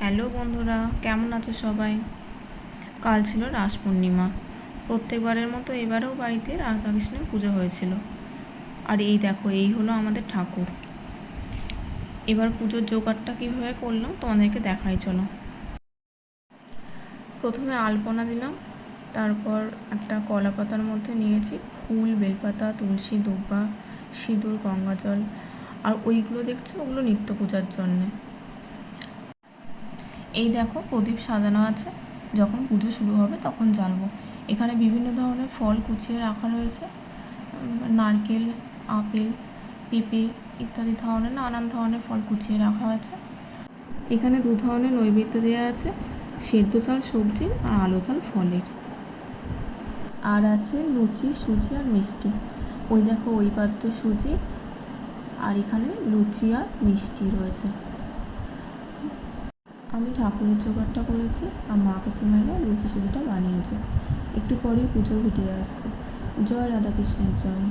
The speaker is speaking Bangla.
হ্যালো বন্ধুরা, কেমন আছো সবাই? কাল ছিল রাস পূর্ণিমা। প্রত্যেকবারের মতো এবারেও বাড়িতে রাধাকৃষ্ণের পুজো হয়েছিল। আর এই দেখো, এই হলো আমাদের ঠাকুর। এবার পুজোর জোগাড়টা কীভাবে করলাম তোমাদেরকে দেখাই, চলো। প্রথমে আলপনা দিলাম, তারপর একটা কলা পাতার মধ্যে নিয়েছি ফুল, বেলপাতা, তুলসী, দুব্বা, সিঁদুর গঙ্গা জল আর ওইগুলো দেখছ, ওগুলো নিত্য পূজার জন্যে। এই দেখো প্রদীপ সাজানো আছে। যখন পুজো শুরু হবে তখন জ্বালবো। এখানে বিভিন্ন ধরনের ফল কুচিয়ে রাখা রয়েছে। নারকেল, আপেল, পেঁপে ইত্যাদি ধরনের, নানান ধরনের ফল কুচিয়ে রাখা আছে। এখানে দু ধরনের নৈবেদ্য দেওয়া আছে। সেদ্ধ চাল, সবজি আর আলো চাল ফলের। আর আছে লুচি, সুজি আর মিষ্টি। ওই দেখো ওই পাত্র সুজি আর এখানে লুচি আর মিষ্টি রয়েছে। আমি ঠাকুরের জোগাড়টা করেছি, আর মা কাকিমারা লুচি সুজিটা বানিয়েছে। একটু পরেই পুজো ভিডিও আসছে। জয় রাধাকৃষ্ণের জয়।